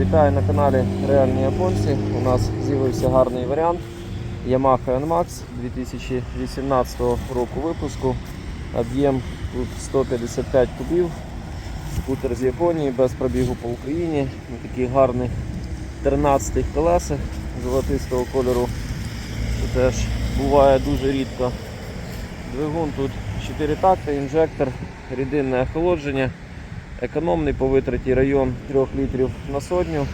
Вітаю на каналі Реальні Японці. У нас з'явився гарний варіант Yamaha NMAX 2018 року випуску. Об'єм тут 155 кубів. Скутер з Японії без пробігу по Україні. На таких гарних 13 колесах золотистого кольору. Це теж буває дуже рідко. Двигун тут 4 такти, інжектор, рідинне охолодження. Економний по витраті район 3 літрів на сотню.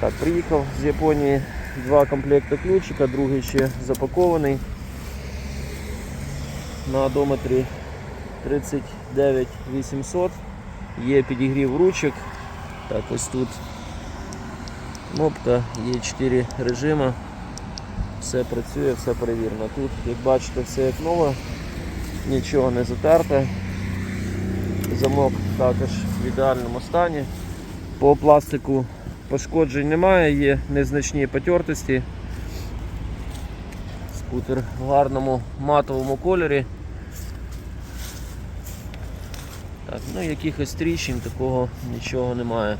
Так, приїхав з Японії два комплекти ключика, другий ще запакований. На одометрі 39 800. Є підігрів ручок. Так, ось тут кнопка, є 4 режими. Все працює, все перевірено. Тут, як бачите, все як нове, нічого не затерте. Замок також в ідеальному стані. По пластику пошкоджень немає, є незначні потертості. Скутер в гарному матовому кольорі. Так, ну якихось тріщин такого нічого немає.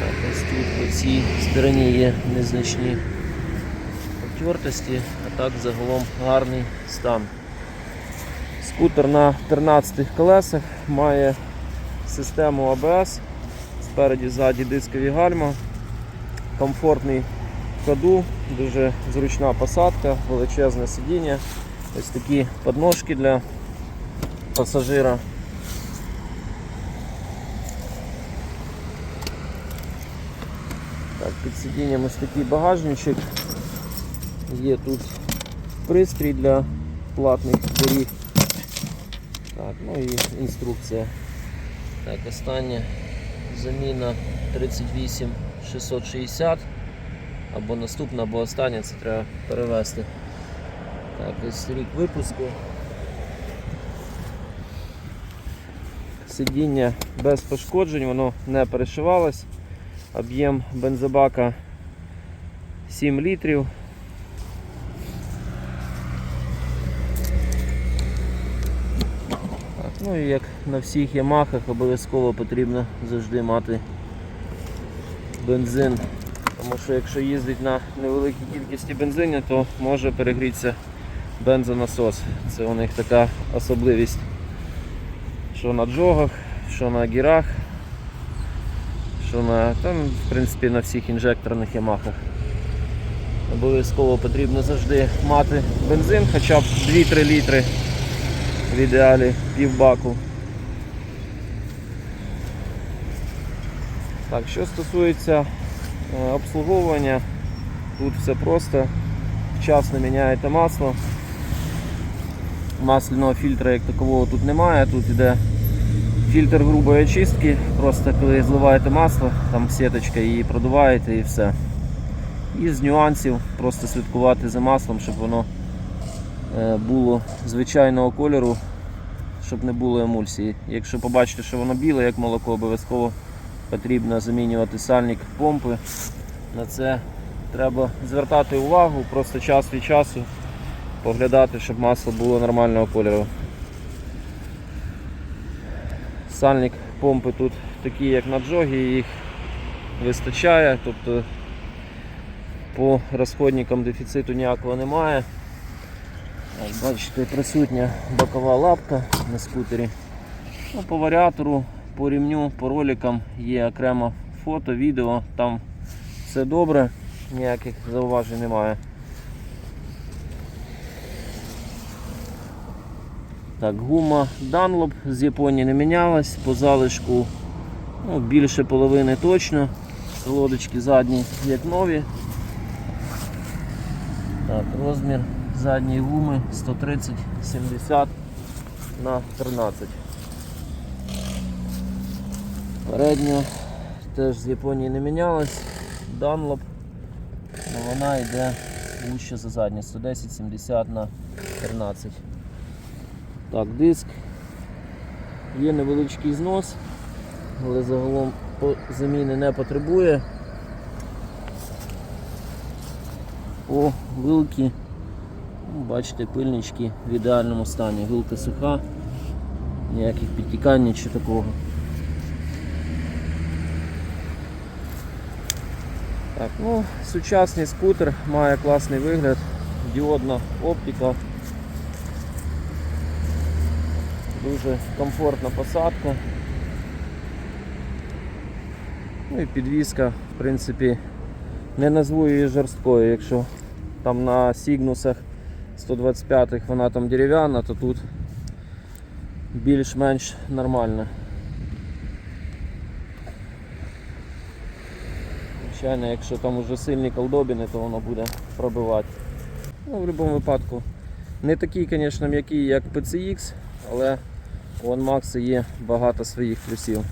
Так, ось тут по цій стороні є незначні потертості, а так загалом гарний стан. Скутер на 13 колесах має систему АБС, спереді ззаді дискові гальма, комфортний ходу, дуже зручна посадка, величезне сидіння, ось такі подножки для пасажира. Так, під сидінням ось такий багажничок. Є тут пристрій для платних доріг. Так, ну і інструкція. Так, остання заміна 38 660. Або наступна, або остання, це треба перевести. Так, ось рік випуску. Сидіння без пошкоджень, воно не перешивалось. Об'єм бензобака 7 літрів. Ну і як на всіх Ямахах обов'язково потрібно завжди мати бензин. Тому що якщо їздить на невеликій кількості бензину, то може перегрітися бензонасос. Це у них така особливість. Що на джогах, що на гірах, що на там, в принципі, на всіх інжекторних ямахах. Обов'язково потрібно завжди мати бензин, хоча б 2-3 літри в ідеалі півбаку. Так, що стосується е, обслуговування, тут все просто. Вчасно міняєте масло. Масляного фільтра як такового тут немає, тут йде фільтр грубої очистки, просто коли зливаєте масло, там сіточка її продуваєте і все. І з нюансів просто слідкувати за маслом, щоб воно було звичайного кольору, щоб не було емульсії. Якщо побачите, що воно біле, як молоко, обов'язково потрібно замінювати сальник помпи. На це треба звертати увагу, просто час від часу поглядати, щоб масло було нормального кольору. Сальник помпи тут такі, як на джогі, їх вистачає, тобто по розходникам дефіциту ніякого немає. Ось, Бачите, присутня бокова лапка на скутері. Ну, по варіатору, по рівню, по роликам є окремо фото, відео, там все добре, ніяких зауважень немає. Так, гума Dunlop з Японії не мінялась, по залишку ну, більше половини точно. Колодочки задні як нові. Так, розмір задньої гуми 130-70 на 13. Передня теж з Японії не мінялась. Dunlop, але вона йде вище за задню 110-70 на 13. Так, диск. Є невеличкий знос, але загалом заміни не потребує. По вилки Бачите, пильнички в ідеальному стані. Гилка суха, ніяких підтікань, нічого такого. Так, ну, сучасний скутер має класний вигляд, діодна оптика. Дуже комфортна посадка. Ну і підвізка, в принципі, не назву її жорсткою, якщо там на Сігнусах 125-х вона там дерев'яна, то тут більш-менш нормальна. Звичайно, якщо там уже сильні колдобіни, то воно буде пробивати. Ну, в будь-якому випадку. Не такий, звісно, м'який, як PCX, але у OneMax є багато своїх плюсів.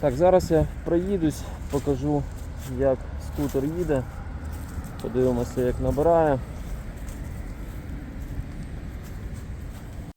Так, зараз я проїдусь, покажу, як скутер їде. Подивимося, як набирає.